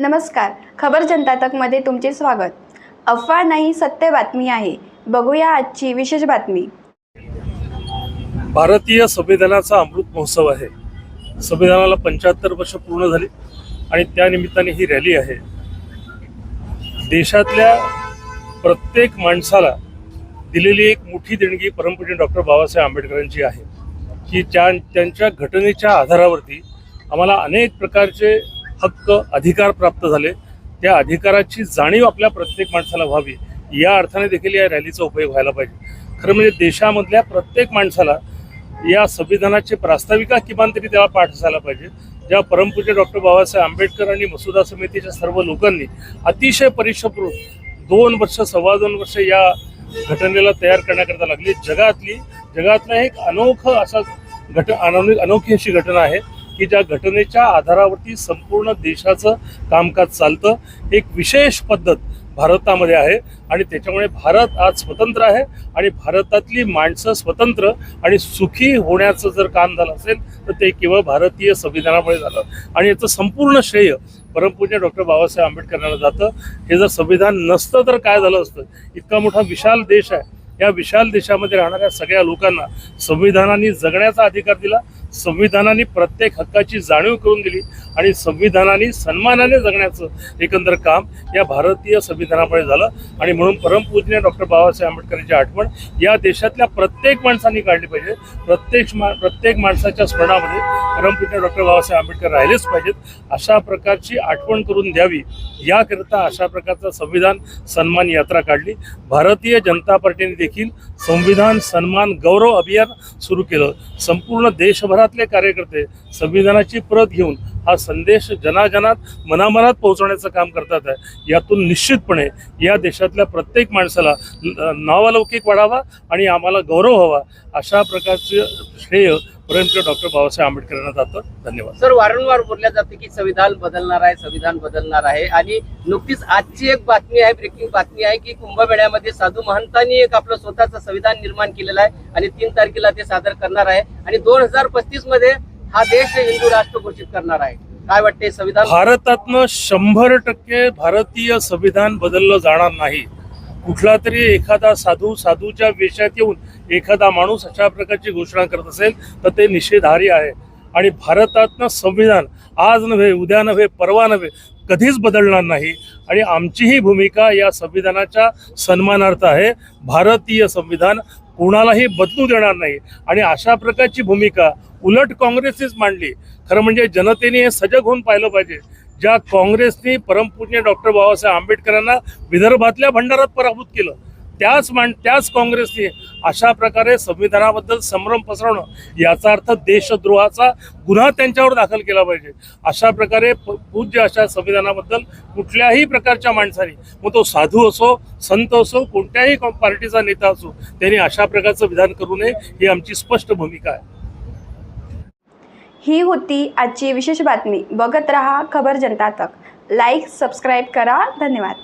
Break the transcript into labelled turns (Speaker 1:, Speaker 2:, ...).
Speaker 1: नमस्कार. खबर जनता तकमध्ये तुमचे स्वागत. अफवा नाही सत्य बातमी आहे. बघूया आजची विशेष बातमी.
Speaker 2: भारतीय संविधानाचा अमृत महोत्सव आहे. संविधानाला पंच्याहत्तर वर्ष पूर्ण झाली आणि त्यानिमित्ताने ही रॅली आहे. देशातल्या प्रत्येक माणसाला दिलेली एक मोठी देणगी परमपूज्य डॉक्टर बाबासाहेब आंबेडकरांची आहे. की ज्या त्यांच्या घटनेच्या आधारावरती आम्हाला अनेक प्रकारचे हक्क अधिकार प्राप्त झाले त्या अधिकाराची जाणीव आपल्या प्रत्येक माणसाला व्हावी या अर्थाने देखील या रॅलीचा उपयोग व्हायला पाहिजे. खरं म्हणजे देशामधल्या प्रत्येक माणसाला या संविधानाची प्रास्ताविका किमान तरी त्याला पाठ असायला पाहिजे. ज्या परमपूज्य डॉक्टर बाबासाहेब आंबेडकर आणि मसुदा समितीच्या सर्व लोकांनी अतिशय परिश्रमपूर्वक दोन वर्ष सव्वा दोन वर्ष या घटनेला तयार करण्याकरता लागली. जगातली जगातला एक अनोखं असा घट अनो- अनोखी अशी घटना आहे. की ज्या घटनेच्या आधारावरती संपूर्ण देशाचं कामकाज चालतं. एक विशेष पद्धत भारतामध्ये आहे आणि त्याच्यामुळे भारत आज स्वतंत्र आहे आणि भारतातली माणसं स्वतंत्र आणि सुखी होण्याचं जर काम झालं असेल तर ते केवळ भारतीय संविधानामुळे झालं. आणि याचं संपूर्ण श्रेय परमपूज्य डॉक्टर बाबासाहेब आंबेडकरांना जातं. हे जर संविधान नसतं तर काय झालं असतं? इतका मोठा विशाल देश आहे. या विशाल देशामध्ये राहणाऱ्या सगळ्या लोकांना संविधानाने जगण्याचा अधिकार दिला. संविधानाने प्रत्येक हक्काची जाणीव करून दिली आणि संविधानाने सन्मानाने जगण्याचं एकंदर काम या भारतीय संविधानामुळे झालं. आणि म्हणून परमपूजनीय डॉक्टर बाबासाहेब आंबेडकरांची आठवण या देशातल्या प्रत्येक माणसांनी काढली पाहिजे. प्रत्येक मा प्रत्येक माणसाच्या स्मरणामध्ये परमपूजनीय डॉक्टर बाबासाहेब आंबेडकर राहिलेच पाहिजेत. अशा प्रकारची आठवण करून द्यावी याकरिता अशा प्रकारचं संविधान सन्मान यात्रा काढली. भारतीय जनता पार्टीने देखील संविधान सन्मान गौरव अभियान सुरू केलं. संपूर्ण देशभरातले कार्यकर्ते संविधानाची प्रत घेऊन हा संदेश जनाजनात मनामनात पोहोचवण्याचं काम करतात. आहे यातून निश्चितपणे या देशातल्या प्रत्येक माणसाला नावालौकिक वाढावा आणि आम्हाला गौरव हवा अशा प्रकारचे श्रेय परमपूज्य डॉक्टर बाबासाहेब आंबेडकरांना जातं. धन्यवाद.
Speaker 3: सर वारंवार बोलल्या जाते की संविधान बदलणार आहे संविधान बदलणार आहे. आणि नुकतीच आजची एक बातमी आहे ब्रेकिंग बातमी आहे की कुंभमेळ्यामध्ये साधू महंतांनी एक आपलं स्वतःचं संविधान निर्माण केलेलं आहे आणि तीन तारखेला ते सादर करणार आहे. आणि दोन हजार पस्तीसमध्ये हा देश हिंदू राष्ट्र घोषित करणार आहे. काय वाटते संविधान?
Speaker 2: भारतातनं शंभर टक्के भारतीय संविधान बदललं जाणार नाही. कुठला तरी एखादा साधू साधूच्या वेशात येऊन एखादा माणूस अशा प्रकारची घोषणा करत असेल तर ते निषेधार्य आहे. आणि भारतातनं संविधान आज नव्हे उद्या नव्हे परवा नव्हे कधीच बदलणार नाही. आणि आमचीही भूमिका या संविधानाच्या सन्मानार्थ आहे. भारतीय संविधान कोणालाही बदलू देणार नाही. आणि अशा प्रकारची भूमिका उलट काँग्रेसनेच मांडली. खरं म्हणजे जनतेने हे सजग होऊन पाहिलं पाहिजे. ज्या काँग्रेसने परमपूज्य डॉक्टर बाबासाहेब आंबेडकरांना विदर्भातल्या भंडारात पराभूत केलं त्याच मान त्याच काँग्रेसने अशा प्रकारे संविधानाबद्दल संभ्रम पसरवणं याचा अर्थ देशद्रोहाचा गुन्हा त्यांच्यावर दाखल केला पाहिजे. अशा प्रकारे पूज्य अशा संविधानाबद्दल कुठल्याही प्रकारच्या माणसाने मग तो साधू असो संत असो कोणत्याही पार्टीचा नेता असो त्यांनी अशा प्रकारचं विधान करू नये ही आमची स्पष्ट भूमिका आहे.
Speaker 1: ही होती आजची विशेष बातमी. बघत रहा खबर जनता तक. लाईक सबस्क्राईब करा. धन्यवाद.